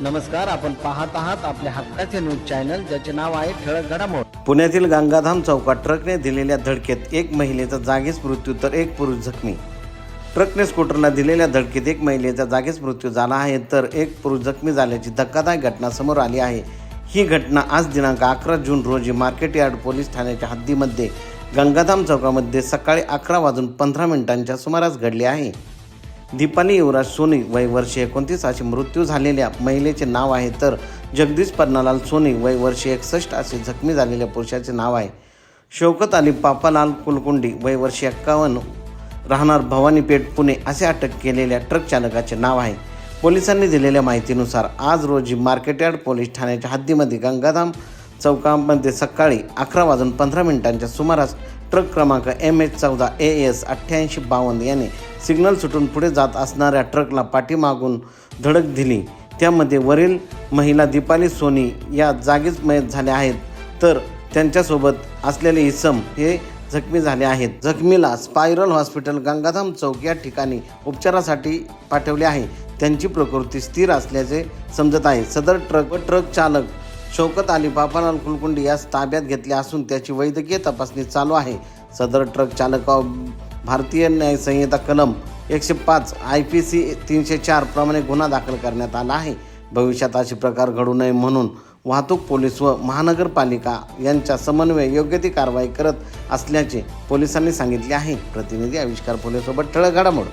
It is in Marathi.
नमस्कार आपण पाहत आहात आपल्या हक्काचे न्यूज चॅनल ज्याचे नाव आहे ठळक घडामोड. पुण्यातील गंगाधाम चौकात ट्रकने दिलेल्या धडकेत एक महिलेचा जागीच मृत्यू तर एक पुरुष जखमी. ट्रकने स्कूटरला दिलेल्या धडकेत एक महिलेचा जागीच मृत्यू झाला आहे तर एक पुरुष जखमी झाल्याची धक्कादायक घटना समोर आली आहे. ही घटना आज दिनांक अकरा जून रोजी मार्केट यार्ड पोलीस ठाण्याच्या हद्दीमध्ये गंगाधाम चौकामध्ये सकाळी अकरा वाजून पंधरा मिनिटांच्या सुमारास घडली आहे. दीपाली युवराज सोनी वय वर्ष एकोणतीस असे मृत्यू झालेल्या महिलेचे नाव आहे तर जगदीश पन्नालाल सोनी वय वर्ष एकसष्ट असे जखमी झालेल्या पुरुषाचे नाव आहे. शौकत अली पापालाल कुलकुंडी वय वर्ष एक्कावन्न राहणार भवानीपेठ पुणे असे अटक केलेल्या ट्रक चालकाचे नाव आहे. पोलिसांनी दिलेल्या माहितीनुसार आज रोजी मार्केटयार्ड पोलीस ठाण्याच्या हद्दीमध्ये गंगाधाम चौकामध्ये सकाळी अकरा वाजून पंधरा मिनिटांच्या सुमारास ट्रक क्रमांक एम एच चौदा ए एस अठ्ठ्याऐंशी बावन्न याने सिग्नल सुटून पुढे जात असणाऱ्या ट्रकला पाठीमागून धडक दिली. त्यामध्ये वरील महिला दीपाली सोनी या जागीच मयत झाल्या आहेत. तर त्यांच्यासोबत असलेले इसम हे जखमी झाले आहेत. जखमीला स्पायरल हॉस्पिटल गंगाधाम चौक या ठिकाणी उपचारासाठी पाठवले आहे. त्यांची प्रकृती स्थिर असल्याचे समजत आहे. सदर ट्रक व ट्रक चालक शौकत अली बापालाल कुलकुंडी यास ताब्यात घेतले असून त्याची वैद्यकीय तपासणी चालू आहे. सदर ट्रक चालकावर भारतीय न्याय संहिता कलम एकशे पाच आय पी सी तीनशे चार प्रमाणे गुन्हा दाखल करण्यात आला आहे. भविष्यात असे प्रकार घडू नये म्हणून वाहतूक पोलीस व महानगरपालिका यांच्या समन्वय योग्य ती कारवाई करत असल्याचे पोलिसांनी सांगितले आहे. प्रतिनिधी आविष्कार पोलिससोबत ठळक घडामोड.